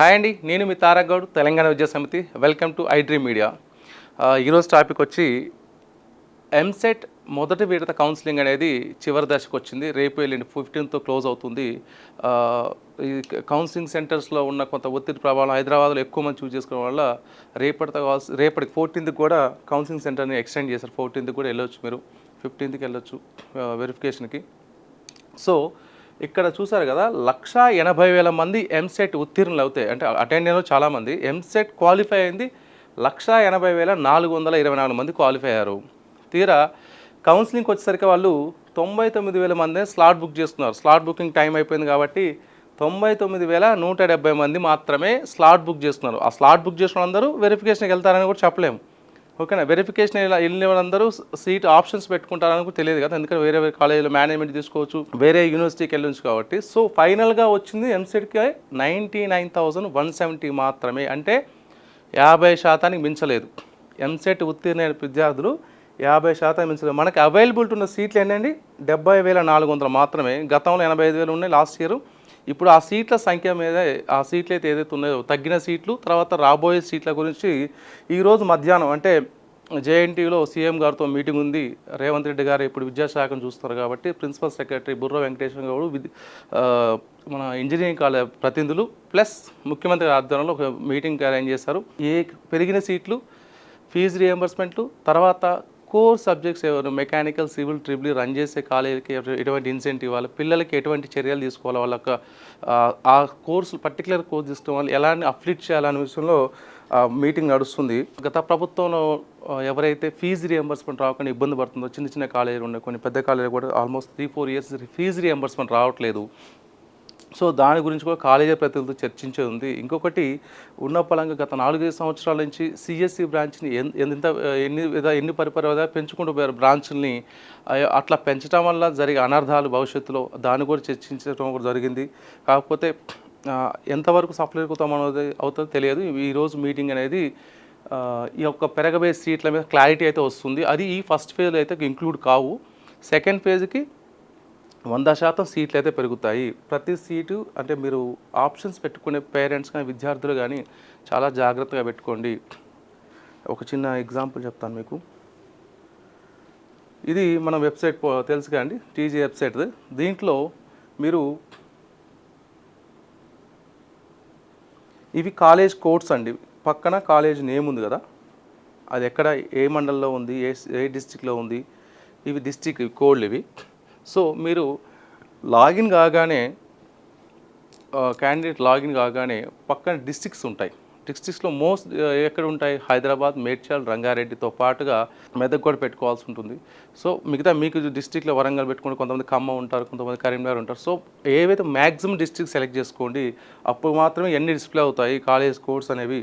Hi అండి నేను మీ Tarak Goud Telangana Vidya Samithi. Welcome to I dream media ఈరోజు topic వచ్చి ఎంసెట్ మొదటి విడత కౌన్సిలింగ్ అనేది చివరి దశకు వచ్చింది. రేపు వెళ్ళింది ఫిఫ్టీన్త్తో క్లోజ్ అవుతుంది. ఈ కౌన్సిలింగ్ సెంటర్స్లో ఉన్న కొంత ఒత్తిడి ప్రభావం హైదరాబాద్లో ఎక్కువ మంది చూస్ చేసుకోవడం వల్ల రేపటితో కావాల్సి రేపటికి ఫోర్టీన్త్ కూడా కౌన్సిలింగ్ సెంటర్ని ఎక్స్టెండ్ చేశారు. ఫోర్టీన్త్ కూడా వెళ్ళొచ్చు మీరు. ఫిఫ్టీన్త్కి వెళ్ళొచ్చు వెరిఫికేషన్కి సో ఇక్కడ చూసారు కదా లక్ష ఎనభై వేల మంది ఎంసెట్ ఉత్తీర్ణులు అవుతాయి అంటే అటెండ్ అయిన చాలామంది ఎంసెట్ క్వాలిఫై అయింది లక్ష ఎనభై వేల నాలుగు వందల ఇరవై నాలుగు మంది క్వాలిఫై అయ్యారు. తీరా కౌన్సిలింగ్కి వచ్చేసరికి వాళ్ళు తొంభై తొమ్మిది వేల మంది స్లాట్ బుక్ చేసుకున్నారు. స్లాట్ బుకింగ్ టైం అయిపోయింది కాబట్టి తొంభై తొమ్మిది వేల నూట డెబ్బై మంది మాత్రమే స్లాట్ బుక్ చేసుకున్నారు. ఆ స్లాట్ బుక్ చేసిన అందరూ వెరిఫికేషన్కి వెళ్తారని కూడా చెప్పలేము. ఓకేనా? వెరిఫికేషన్ వెళ్ళిన వాళ్ళందరూ సీట్ ఆప్షన్స్ పెట్టుకుంటారని తెలియదు కదా. ఎందుకంటే వేరే వేరే కాలేజీలో మేనేజ్మెంట్ తీసుకోవచ్చు వేరే యూనివర్సిటీకి వెళ్ళొచ్చు కాబట్టి. సో ఫైనల్గా వచ్చింది ఎంసెట్కి ninety nine thousand one seventy మాత్రమే. అంటే యాభై శాతానికి మించలేదు. ఎంసెట్ ఉత్తీర్ణ విద్యార్థులు యాభై శాతం మించలేదు. మనకి అవైలబిలిటీ ఉన్న సీట్లు ఏంటండి డెబ్బై వేల నాలుగు వందలు మాత్రమే. గతంలో ఎనభై ఐదు వేలు ఉన్నాయి లాస్ట్ ఇయర్ ఇప్పుడు ఆ సీట్ల సంఖ్య మీద ఆ సీట్లు అయితే ఏదైతే ఉన్నాయో తగ్గిన సీట్లు తర్వాత రాబోయే సీట్ల గురించి ఈరోజు మధ్యాహ్నం అంటే జేఎన్టీయూలో సీఎం గారితో మీటింగ్ ఉంది. రేవంత్ రెడ్డి గారు ఇప్పుడు విద్యాశాఖను చూస్తారు కాబట్టి ప్రిన్సిపల్ సెక్రటరీ బుర్ర వెంకటేశ్వర గౌడ్ విద్య మన ఇంజనీరింగ్ కాలేజ్ ప్రతినిధులు ప్లస్ ముఖ్యమంత్రి ఆధ్వర్యంలో ఒక మీటింగ్ అరేంజ్ చేశారు. ఏ పెరిగిన సీట్లు ఫీజు రియంబర్స్మెంట్లు తర్వాత కోర్ సబ్జెక్ట్స్ ఎవరు మెకానికల్ సివిల్ ట్రిబుల్ రన్ చేసే కాలేజీకి ఎటువంటి ఇన్సెంటివ్ ఇవ్వాలి పిల్లలకి ఎటువంటి చర్యలు తీసుకోవాలి వాళ్ళ ఆ, కోర్సు పర్టికులర్ కోర్స్ తీసుకోవాలి ఎలాంటి అఫ్లిట్ చేయాలనే విషయంలో మీటింగ్ నడుస్తుంది. గత ప్రభుత్వంలో ఎవరైతే ఫీజు రియంబర్స్మెంట్ రాకుండా ఇబ్బంది పడుతుందో చిన్న చిన్న కాలేజీలు ఉన్నాయి కొన్ని పెద్ద కాలేజీలు కూడా almost three four years fees reimbursement రావట్లేదు. సో దాని గురించి కూడా కాలేజీ ప్రతినిధులతో చర్చించే ఉంది. ఇంకొకటి ఉన్న పలంగా గత నాలుగైదు సంవత్సరాల నుంచి సిఎస్సి బ్రాంచ్ని ఎన్- ఎంత ఎన్ని విధ ఎన్ని పరిపరి పెంచుకుంటూ పోయారు బ్రాంచ్ని అట్లా పెంచడం వల్ల జరిగే అనర్థాలు భవిష్యత్తులో దాన్ని కూడా చర్చించడం కూడా జరిగింది. కాకపోతే ఎంతవరకు సఫలీకృతం అనేది అవుతుందో తెలియదు. ఈరోజు మీటింగ్ అనేది ఈ యొక్క పెరగబోయే సీట్ల మీద క్లారిటీ అయితే వస్తుంది. అది ఈ ఫస్ట్ ఫేజ్ అయితే ఇంక్లూడ్ కావు. సెకండ్ ఫేజ్కి వంద శాతం సీట్లు అయితే పెరుగుతాయి. ప్రతి సీటు అంటే మీరు ఆప్షన్స్ పెట్టుకునే పేరెంట్స్ కానీ విద్యార్థులు కానీ చాలా జాగ్రత్తగా పెట్టుకోండి. ఒక చిన్న ఎగ్జాంపుల్ చెప్తాను మీకు. ఇది మన వెబ్సైట్ పో- తెలుసు కదండి టీజీ వెబ్సైట్ దీంట్లో మీరు ఇవి కాలేజ్ కోడ్స్ అండి. పక్కన కాలేజ్ నేమ్ ఉంది కదా. అది ఎక్కడ ఏ మండలంలో ఉంది ఏ ఏ డిస్టిక్లో ఉంది ఇవి డిస్టిక్ కోడ్లు ఇవి. సో మీరు లాగిన్ కాగానే క్యాండిడేట్ లాగిన్ కాగానే పక్కన డిస్టిక్స్ ఉంటాయి. డిస్ట్రిక్ట్స్లో మోస్ట్ ఎక్కడ ఉంటాయి? హైదరాబాద్ మేడ్చల్ రంగారెడ్డితో పాటుగా మెదక్ కూడా పెట్టుకోవాల్సి ఉంటుంది. సో మిగతా మీకు డిస్ట్రిక్ట్లో వరంగల్ పెట్టుకుంటే కొంతమంది ఖమ్మం ఉంటారు కొంతమంది కరీంనగర్ ఉంటారు. సో ఏవైతే మ్యాక్సిమం డిస్ట్రిక్ట్ సెలెక్ట్ చేసుకోండి అప్పుడు మాత్రమే ఎన్ని డిస్ప్లే అవుతాయి? కాలేజ్ కోడ్స్ అనేవి.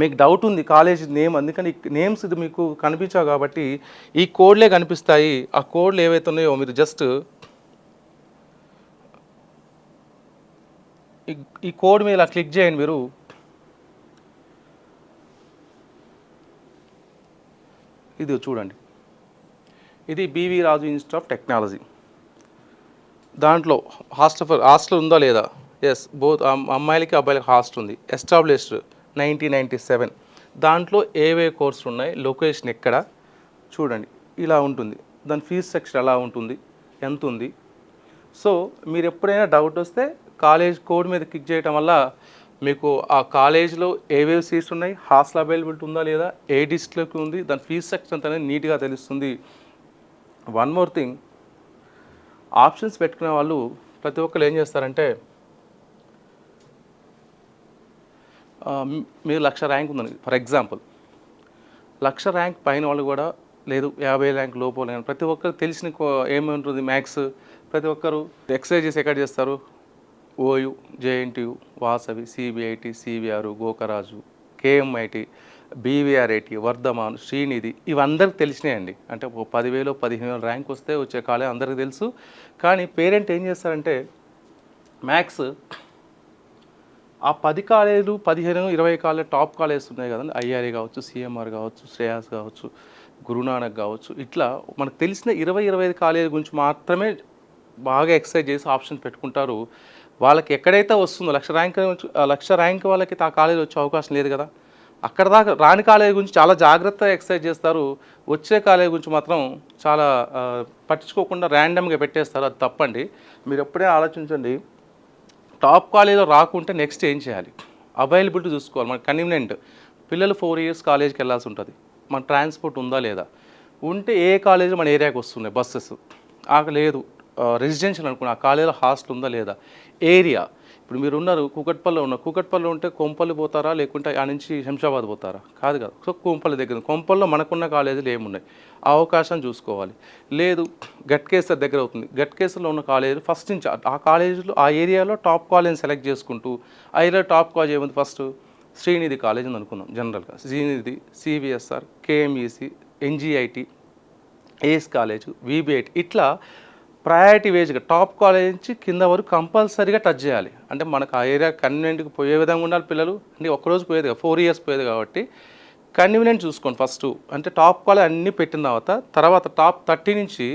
మీకు డౌట్ ఉంది కాలేజ్ నేమ్ అందుకని నేమ్స్ ఇది మీకు కనిపించావు కాబట్టి ఈ కోడ్లే కనిపిస్తాయి. ఆ కోడ్లు ఏవైతే ఉన్నాయో మీరు జస్ట్ ఈ కోడ్ మీద ఇలా క్లిక్ చేయండి మీరు. ఇది చూడండి. ఇది BV Raju institute of technology దాంట్లో హాస్టల్ ఫర్ హాస్టల్ ఉందా లేదా? ఎస్ బోత్ అమ్మాయిలకి అబ్బాయిలకి హాస్టల్ ఉంది. ఎస్టాబ్లిష్డ్ నైన్టీన్ నైంటీ సెవెన్ దాంట్లో ఏవే కోర్సులు ఉన్నాయి? లొకేషన్ ఎక్కడ? చూడండి. ఇలా ఉంటుంది. దాని ఫీజ్ సెక్షన్ ఎలా ఉంటుంది? ఎంత ఉంది? సో మీరు ఎప్పుడైనా డౌట్ వస్తే కాలేజ్ కోడ్ మీద క్లిక్ చేయటం వల్ల మీకు ఆ కాలేజ్లో ఏవేవి సీట్స్ ఉన్నాయి? హాస్టల్ అవైలబిలిటీ ఉందా లేదా? ఏ డిస్ట్రిక్ట్లోకి ఉంది? దాని ఫీజ్ సెక్షన్ అంతా అనేది నీట్గా తెలుస్తుంది. వన్ మోర్ థింగ్ ఆప్షన్స్ పెట్టుకునే వాళ్ళు ప్రతి ఒక్కరు ఏం చేస్తారంటే మీరు లక్ష ర్యాంక్ ఉందని. ఫర్ ఎగ్జాంపుల్ లక్ష ర్యాంక్ పైన వాళ్ళు కూడా లేదు యాభై ర్యాంక్ లోపల ప్రతి ఒక్కరు తెలిసిన ఏమి ఉంటుంది? మ్యాథ్స్ ప్రతి ఒక్కరు ఎక్సర్సైజెస్ ఎక్కడ చేస్తారు? OU JNTU Vasavi CBIT CVR Gokaraju KMIT BVRIT Vardhaman Srinidhi ఇవందరికి తెలిసినాయండి. అంటే ఒక పదివేలు పదిహేను వేలు ర్యాంక్ వస్తే వచ్చే కాలేజ్ అందరికీ తెలుసు. కానీ పేరెంట్ ఏం చేస్తారంటే మ్యాథ్స్ ఆ పది కాలేజీలు పదిహేను ఇరవై కాలేజ్ టాప్ కాలేజెస్ ఉన్నాయి కదండి. ఐఆర్ఏ కావచ్చు సిఎంఆర్ కావచ్చు శ్రేయాస్ కావచ్చు గురునానక్ కావచ్చు. ఇట్లా మనకు తెలిసిన ఇరవై ఇరవై ఐదు కాలేజీ గురించి మాత్రమే బాగా ఎక్సర్సైజ్ చేసి ఆప్షన్ పెట్టుకుంటారు. వాళ్ళకి ఎక్కడైతే వస్తుందో లక్ష ర్యాంక్ లక్ష ర్యాంక్ వాళ్ళకి ఆ కాలేజీ వచ్చే అవకాశం లేదు కదా. అక్కడ దాకా రాని కాలేజీ గురించి చాలా జాగ్రత్తగా ఎక్సర్సైజ్ చేస్తారు. వచ్చే కాలేజీ గురించి మాత్రం చాలా పట్టించుకోకుండా ర్యాండమ్గా పెట్టేస్తారు. అది తప్పండి. మీరు ఎప్పుడే ఆలోచించండి టాప్ కాలేజీలో రాకుంటే నెక్స్ట్ ఏం చేయాలి? అవైలబిలిటీ చూసుకోవాలి. మన కన్వీనియంట్ పిల్లలు ఫోర్ ఇయర్స్ కాలేజ్కి వెళ్ళాల్సి ఉంటుంది. మన ట్రాన్స్పోర్ట్ ఉందా లేదా? ఉంటే ఏ కాలేజీ మన ఏరియాకి వస్తున్నాయి? బస్సెస్ ఆక లేదు. రెసిడెన్షియల్ అనుకున్న ఆ కాలేజీలో హాస్టల్ ఉందా లేదా? ఏరియా. ఇప్పుడు మీరు ఉన్నారు కూకట్పల్లిలో ఉన్న కూకట్పల్లిలో ఉంటే కొంపల్లి పోతారా? లేకుంటే ఆ నుంచి శంషాబాద్ పోతారా? కాదు కదా. సో కొంపల్లి దగ్గర కొంపల్లో మనకున్న కాలేజీలు ఏమున్నాయి? ఆ అవకాశం చూసుకోవాలి. లేదు గట్కేసర్ దగ్గర అవుతుంది. గట్కేసర్లో ఉన్న కాలేజీలు ఫస్ట్ నుంచి ఆ- ఆ కాలేజీలో ఆ ఏరియాలో టాప్ కాలేజీని సెలెక్ట్ చేసుకుంటూ ఆ ఏరియాలో టాప్ కాలేజ్ ఏముంది ఫస్ట్ శ్రీనిధి కాలేజ్ అని అనుకుందాం జనరల్గా Sreenidhi CVSR KMEC NGIT AS college VBIT ఇట్లా ప్రయారిటీ వేజ్గా టాప్ కాలేజ్ నుంచి కింద వరకు కంపల్సరీగా టచ్ చేయాలి. అంటే మనకు ఆ ఏరియా కన్వీనియంట్కి పోయే విధంగా ఉండాలి పిల్లలు. అంటే ఒక్కరోజు పోయేది కదా ఫోర్ ఇయర్స్ పోయేది కాబట్టి. కన్వీనియంట్ చూసుకోండి ఫస్ట్ అంటే టాప్ కాలేజ్ అన్నీ పెట్టిన తర్వాత తర్వాత టాప్ థర్టీ నుంచి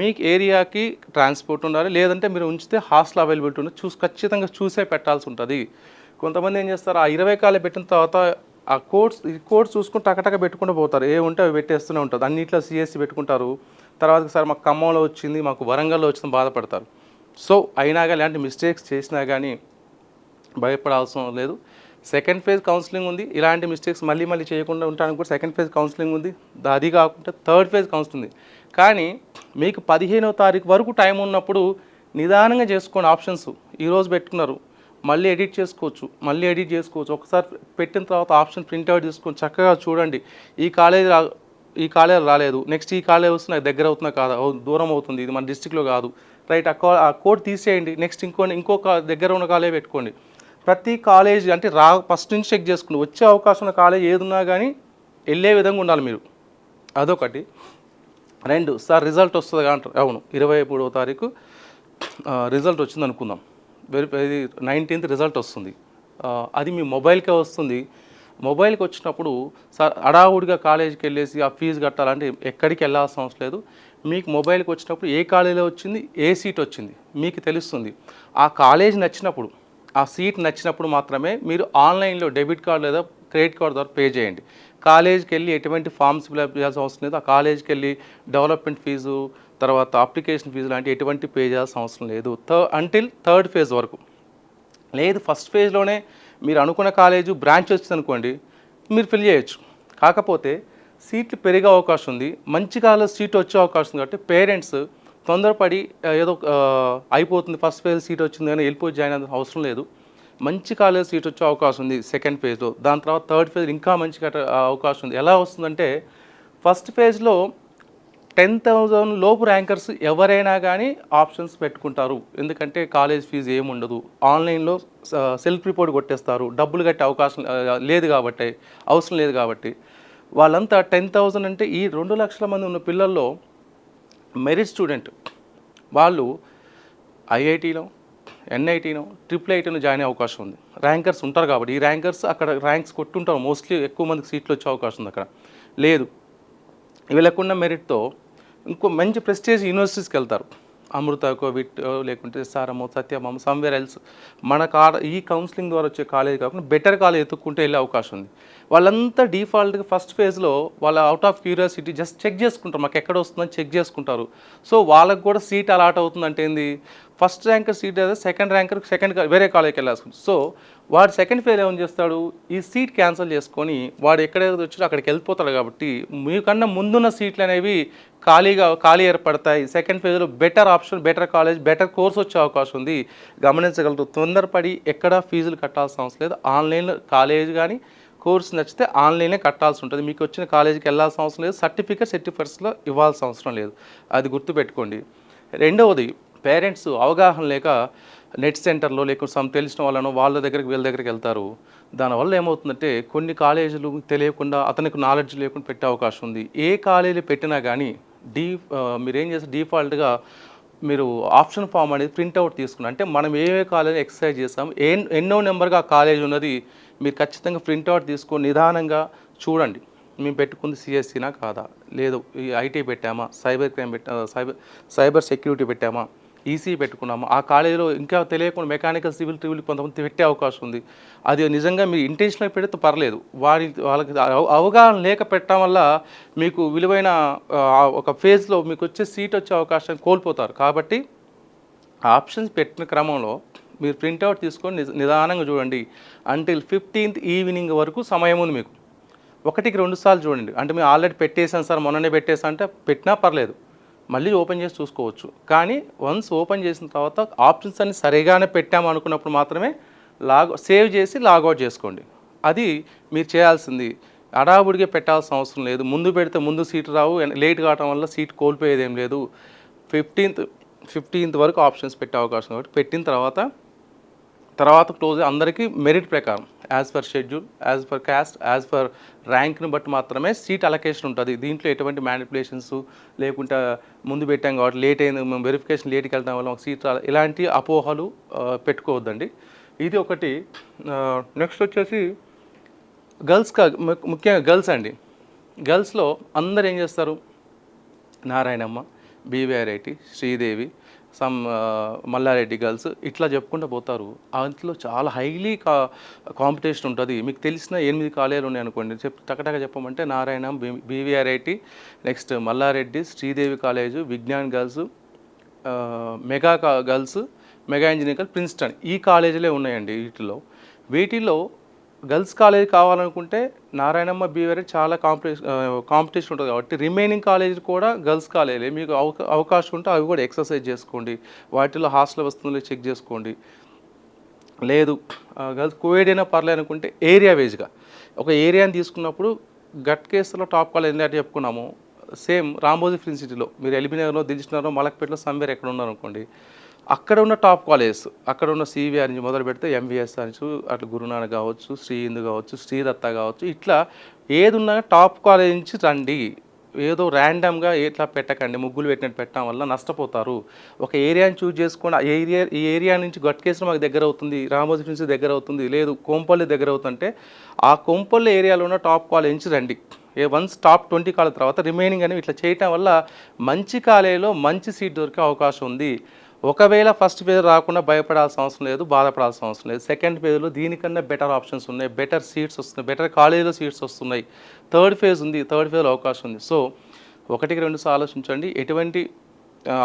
మీకు ఏరియాకి ట్రాన్స్పోర్ట్ ఉండాలి. లేదంటే మీరు ఉంచితే హాస్టల్ అవైలబిలిటీ ఉంది చూసి ఖచ్చితంగా చూసే పెట్టాల్సి ఉంటుంది. కొంతమంది ఏం చేస్తారు ఆ ఇరవై కాలే పెట్టిన తర్వాత ఆ కోర్స్ ఈ కోర్స్ చూసుకుని టకటక పెట్టుకుంటూ పోతారు. ఏ ఉంటే అవి పెట్టేస్తూనే ఉంటుంది అన్నిట్లో సిఎస్సి పెట్టుకుంటారు. తర్వాత సార్ మాకు ఖమ్మంలో వచ్చింది మాకు వరంగల్లో వచ్చింది బాధపడతారు. సో అయినా కానీ ఇలాంటి మిస్టేక్స్ చేసినా కానీ భయపడాల్సిన లేదు. సెకండ్ ఫేజ్ కౌన్సిలింగ్ ఉంది. ఇలాంటి మిస్టేక్స్ మళ్ళీ మళ్ళీ చేయకుండా ఉండడానికి కూడా సెకండ్ ఫేజ్ కౌన్సిలింగ్ ఉంది. దా- అది కాకుండా థర్డ్ ఫేజ్ కౌన్సిలింగ్ ఉంది. కానీ మీకు పదిహేనవ తారీఖు వరకు టైం ఉన్నప్పుడు నిదానంగా చేసుకోండి ఆప్షన్స్ ఈరోజు పెట్టుకున్నారు. మళ్ళీ ఎడిట్ చేసుకోవచ్చు మళ్ళీ ఎడిట్ చేసుకోవచ్చు. ఒకసారి పెట్టిన తర్వాత ఆప్షన్ ప్రింట్అవుట్ తీసుకొని చక్కగా చూడండి. ఈ కాలేజ్ ఈ కాలేజ్ రాలేదు. నెక్స్ట్ ఈ కాలేజ్ వస్తే నాకు దగ్గర అవుతుందా కాదా? దూరం అవుతుంది. ఇది మన డిస్టిక్లో కాదు. రైట్ ఆ ఆ కోడ్ తీసేయండి. నెక్స్ట్ ఇంకో ఇంకో దగ్గర ఉన్న కాలేజ్ పెట్టుకోండి. ప్రతి కాలేజ్ అంటే రా ఫస్ట్ నుంచి చెక్ చేసుకోండి వచ్చే అవకాశం ఉన్న కాలేజ్ ఏదున్నా కానీ వెళ్ళే విధంగా ఉండాలి మీరు. అదొకటి. రెండు సార్ రిజల్ట్ వస్తుంది అంటారు. అవును ఇరవై మూడవ తారీఖు రిజల్ట్ వచ్చింది అనుకుందాం వెరీ ఇది నైన్టీన్త్ రిజల్ట్ వస్తుంది. అది మీ మొబైల్కే వస్తుంది. మొబైల్కి వచ్చినప్పుడు సార్ అడావుడిగా కాలేజీకి వెళ్ళేసి ఆ ఫీజు కట్టాలంటే ఎక్కడికి వెళ్ళాల్సిన అవసరం లేదు. మీకు మొబైల్కి వచ్చినప్పుడు ఏ కాలేజీలో వచ్చింది ఏ సీట్ వచ్చింది మీకు తెలుస్తుంది. ఆ కాలేజ్ నచ్చినప్పుడు ఆ సీట్ నచ్చినప్పుడు మాత్రమే మీరు ఆన్లైన్లో డెబిట్ కార్డు లేదా క్రెడిట్ కార్డు ద్వారా పే చేయండి. కాలేజ్కి వెళ్ళి ఎటువంటి ఫామ్స్ ఫిల్అప్ చేయాల్సిన అవసరం లేదు. ఆ కాలేజ్కి వెళ్ళి డెవలప్మెంట్ ఫీజు తర్వాత అప్లికేషన్ ఫీజు లాంటి ఎటువంటి పే చేయాల్సిన అవసరం లేదు. థర్డ్ అంటిల్ థర్డ్ ఫేజ్ వరకు. లేదు ఫస్ట్ ఫేజ్లోనే మీరు అనుకున్న కాలేజు బ్రాంచ్ వచ్చింది అనుకోండి మీరు ఫిల్ చేయొచ్చు. కాకపోతే సీట్లు పెరిగే అవకాశం ఉంది. మంచి కాలేజ్ సీట్ వచ్చే అవకాశం ఉంది కాబట్టి పేరెంట్స్ తొందరపడి ఏదో అయిపోతుంది. ఫస్ట్ ఫేజ్ సీట్ వచ్చింది కానీ వెళ్ళిపోయి జాయిన్ అవ్వాల్సిన అవసరం లేదు. మంచి కాలేజ్ సీట్ వచ్చే అవకాశం ఉంది సెకండ్ ఫేజ్లో. దాని తర్వాత థర్డ్ ఫేజ్ ఇంకా మంచి అవకాశం ఉంది. ఎలా వస్తుందంటే ఫస్ట్ ఫేజ్లో టెన్ థౌజండ్ లోపు ర్యాంకర్స్ ఎవరైనా కానీ ఆప్షన్స్ పెట్టుకుంటారు. ఎందుకంటే కాలేజ్ ఫీజు ఏముండదు ఆన్లైన్లో సెల్ఫ్ రిపోర్ట్ కొట్టేస్తారు. డబ్బులు కట్టే అవకాశం లేదు కాబట్టి అవసరం లేదు కాబట్టి. వాళ్ళంతా టెన్ థౌజండ్ అంటే ఈ రెండు లక్షల మంది ఉన్న పిల్లల్లో మెరిట్ స్టూడెంట్ వాళ్ళు ఐఐటీలో ఎన్ఐటీనో ట్రిపుల్ ఐటీనో జాయిన్ అయ్యే అవకాశం ఉంది. ర్యాంకర్స్ ఉంటారు కాబట్టి ఈ ర్యాంకర్స్ అక్కడ ర్యాంక్స్ కొట్టుంటారు. మోస్ట్లీ ఎక్కువ మందికి సీట్లు వచ్చే అవకాశం ఉంది అక్కడ. లేదు. వీళ్ళకున్న మెరిట్తో ఇంకో మంచి ప్రెస్టేజ్ యూనివర్సిటీస్కి వెళ్తారు. అమృతకో విట్ లేకుంటే సారమో సత్యమో సమ్వేర్ ఎల్స్ మన కా ఈ కౌన్సిలింగ్ ద్వారా వచ్చే కాలేజ్ కాకుండా బెటర్ కాలేజ్ ఎత్తుక్కుంటే వెళ్ళే అవకాశం ఉంది. వాళ్ళంతా డిఫాల్ట్గా ఫస్ట్ ఫేజ్లో వాళ్ళ out of curiosity just check చేసుకుంటారు. మాకు ఎక్కడ వస్తుందని చెక్ చేసుకుంటారు. సో వాళ్ళకు కూడా సీట్ అలాట్ అవుతుందంటే ఏంది? ఫస్ట్ ర్యాంకర్ సీట్ లేదా సెకండ్ ర్యాంకర్ సెకండ్ వేరే కాలేజ్కి వెళ్ళాల్సి సో వాడు సెకండ్ ఫేజ్ ఏమని చేస్తాడు? ఈ సీట్ క్యాన్సిల్ చేసుకొని వాడు ఎక్కడైతే వచ్చాడో అక్కడికి వెళ్ళిపోతాడు కాబట్టి మీకన్నా ముందున్న సీట్లు అనేవి ఖాళీగా ఖాళీ ఏర్పడతాయి. సెకండ్ ఫేజ్లో better option better college better course వచ్చే అవకాశం ఉంది. గమనించగలరు తొందరపడి ఎక్కడ ఫీజులు కట్టాల్సిన అవసరం లేదు. ఆన్లైన్లో కాలేజ్ కానీ కోర్స్ నచ్చితే ఆన్లైనే కట్టాల్సి ఉంటుంది. మీకు వచ్చిన కాలేజీకి వెళ్ళాల్సిన అవసరం లేదు. సర్టిఫికేట్ సర్టిఫికేట్స్లో ఇవ్వాల్సిన అవసరం లేదు. అది గుర్తుపెట్టుకోండి. రెండవది పేరెంట్స్ అవగాహన లేక నెట్ సెంటర్లో లేకుంటే సమ్ తెలిసిన వాళ్ళను వాళ్ళ దగ్గరికి వీళ్ళ దగ్గరికి వెళ్తారు. దానివల్ల ఏమవుతుందంటే కొన్ని కాలేజీలు తెలియకుండా అతనికి నాలెడ్జ్ లేకుండా పెట్టే అవకాశం ఉంది. ఏ కాలేజీ పెట్టినా కానీ డీ మీరేం చేస్తే డిఫాల్ట్గా మీరు ఆప్షన్ ఫామ్ అనేది ప్రింట్అవుట్ తీసుకుని అంటే మనం ఏ ఏ కాలేజ్ ఎక్సర్సైజ్ చేస్తాం ఏ ఎన్నో నెంబర్గా కాలేజ్ ఉన్నది మీరు ఖచ్చితంగా ప్రింట్అవుట్ తీసుకొని నిదానంగా చూడండి. మేము పెట్టుకుంది సిఎస్సినా కాదా? లేదు ఈ ఐటీ పెట్టామా? సైబర్ క్రైమ్ పెట్టా సైబర్ సైబర్ సెక్యూరిటీ పెట్టామా? ఈసీ పెట్టుకున్నాము. ఆ కాలేజీలో ఇంకా తెలియకుండా మెకానికల్ సివిల్ ట్రివిల్ కొంతమంది పెట్టే అవకాశం ఉంది. అది నిజంగా మీరు ఇంటెన్షనల్ పెడితే పర్లేదు. వారి వాళ్ళకి అవగాహన లేక పెట్టడం వల్ల మీకు విలువైన ఒక ఫేజ్లో మీకు వచ్చే సీట్ వచ్చే అవకాశం కోల్పోతారు. కాబట్టి ఆప్షన్స్ పెట్టిన క్రమంలో మీరు ప్రింట్అవుట్ తీసుకొని నిదానంగా చూడండి. అంటిల్ ఫిఫ్టీన్త్ ఈవినింగ్ వరకు సమయం ఉంది మీకు. ఒకటికి రెండు సార్లు చూడండి. అంటే మేము ఆల్రెడీ పెట్టేసాను సార్ మొన్ననే పెట్టేసా అంటే పెట్టినా పర్లేదు. మళ్ళీ ఓపెన్ చేసి చూసుకోవచ్చు. కానీ వన్స్ ఓపెన్ చేసిన తర్వాత ఆప్షన్స్ అన్ని సరిగానే పెట్టాము అనుకున్నప్పుడు మాత్రమే లాగ్ సేవ్ చేసి లాగౌట్ చేసుకోండి. అది మీరు చేయాల్సింది. అడావుడిగా పెట్టాల్సిన అవసరం లేదు. ముందు పెడితే ముందు సీట్ రావు. లేట్ కావటం వల్ల సీట్ కోల్పోయేదేం లేదు. ఫిఫ్టీన్త్ ఫిఫ్టీన్త్ వరకు ఆప్షన్స్ పెట్టే అవకాశం కాబట్టి పెట్టిన తర్వాత తర్వాత క్లోజ్ అందరికీ మెరిట్ ప్రకారం. As per schedule as per caste as per ర్యాంక్ను బట్టి మాత్రమే సీట్ అలొకేషన్ ఉంటుంది. దీంట్లో ఎటువంటి మ్యానిపులేషన్స్ లేకుంటే ముందు పెట్టాం కాబట్టి లేట్ అయింది మేము వెరిఫికేషన్ లేట్కి వెళ్తాం వల్ల ఒక సీట్ ఇలాంటి అపోహలు పెట్టుకోవద్దండి. ఇది ఒకటి. నెక్స్ట్ వచ్చేసి గర్ల్స్ కా ముఖ్యంగా గర్ల్స్ అండి. గర్ల్స్లో అందరు ఏం చేస్తారు? Narayanamma BVRIT Sridevi some uh, Mallareddy girls ఇట్లా చెప్పుకుంటూ పోతారు. అందులో చాలా హైలీ కా కాంపిటీషన్ ఉంటుంది. మీకు తెలిసిన ఎనిమిది కాలేజీలు ఉన్నాయి అనుకోండి. చెప్ టకటక చెప్పమంటే Narayana BVRIT next Mallareddy Sridevi college Vignan girls mega కా గర్ల్స్ మెగా ఇంజనీరింగ్ ప్రిన్స్టన్. ఈ కాలేజీలే ఉన్నాయండి వీటిలో. వీటిలో గర్ల్స్ కాలేజ్ కావాలనుకుంటే నారాయణమ్మ బీవరే చాలా కాంపిటీషన్ కాంపిటీషన్ ఉంటుంది కాబట్టి రిమైనింగ్ కాలేజ్ కూడా గర్ల్స్ కాలేజీ. మీకు అవకా అవకాశం ఉంటే అవి కూడా ఎక్సర్సైజ్ చేసుకోండి. వాటిలో హాస్టల్ వస్తుందో చెక్ చేసుకోండి. లేదు గర్ల్స్ కోవిడ్ అయినా పర్లేదు అనుకుంటే ఏరియా వేజ్గా. ఒక ఏరియాని తీసుకున్నప్పుడు గట్ కేసులో టాప్ కాలేజ్ ఏంటంటే చెప్పుకున్నాము. సేమ్ రాంబోజీ ఫిల్మ్ సిటీలో. మీరు ఎల్బీనగర్లో దిల్చినారో మలక్పేటలో సమ్వేర్ ఎక్కడ ఉన్నారనుకోండి. అనుకోండి అక్కడ ఉన్న టాప్ కాలేజెస్ అక్కడ ఉన్న సివిఆర్ నుంచి మొదలు పెడితే ఎంవిఎస్ అనొచ్చు అట్లా గురునానక్ కావచ్చు శ్రీ హిందూ కావచ్చు శ్రీదత్త కావచ్చు ఇట్లా ఏది ఉన్నా టాప్ కాలేజ్ నుంచి రండి. ఏదో ర్యాండమ్గా ఇట్లా పెట్టకండి ముగ్గులు పెట్టినట్టు పెట్టడం వల్ల నష్టపోతారు. ఒక ఏరియాని చూజ్ చేసుకొని ఆ ఏరియా ఈ ఏరియా నుంచి గట్కేసిన మాకు దగ్గర అవుతుంది రామోజీ నుంచి దగ్గర అవుతుంది లేదు కోంపల్లి దగ్గర అవుతుంటే ఆ కోంపల్లి ఏరియాలో ఉన్న టాప్ కాలేజ్ నుంచి రండి. A once top twenty college తర్వాత రిమైనింగ్ అనేవి ఇట్లా చేయటం వల్ల మంచి కాలేజీలో మంచి సీట్ దొరికే అవకాశం ఉంది. ఒకవేళ ఫస్ట్ ఫేజ్ రాకుండా భయపడాల్సిన అవసరం లేదు బాధపడాల్సిన అవసరం లేదు. సెకండ్ ఫేజ్లో దీనికన్నా బెటర్ ఆప్షన్స్ ఉన్నాయి బెటర్ సీట్స్ వస్తున్నాయి బెటర్ కాలేజీలో సీట్స్ వస్తున్నాయి. థర్డ్ ఫేజ్ ఉంది థర్డ్ ఫేజ్లో అవకాశం ఉంది. సో ఒకటికి రెండు సార్లు ఆలోచించండి. ఎటువంటి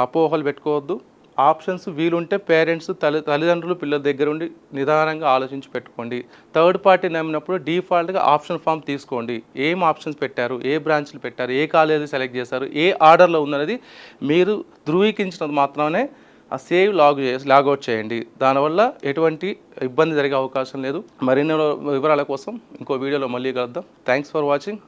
అపోహలు పెట్టుకోవద్దు. ఆప్షన్స్ వీలుంటే పేరెంట్స్ తల్లి తల్లిదండ్రులు పిల్లల దగ్గర ఉండి నిదానంగా ఆలోచించి పెట్టుకోండి. థర్డ్ పార్టీ నమ్మినప్పుడు డిఫాల్ట్గా ఆప్షన్ ఫామ్ తీసుకోండి. ఏం ఆప్షన్స్ పెట్టారు ఏ బ్రాంచ్లు పెట్టారు ఏ కాలేజీ సెలెక్ట్ చేశారు ఏ ఆర్డర్లో ఉందనేది మీరు ధృవీకరించినది మాత్రమే ఆ సేవ్ లాగ్ చేసి లాగౌట్ చేయండి. దానివల్ల ఎటువంటి ఇబ్బంది జరిగే అవకాశం లేదు. మరిన్ని వివరాల కోసం ఇంకో వీడియోలో మళ్ళీ కలుద్దాం. Thanks for watching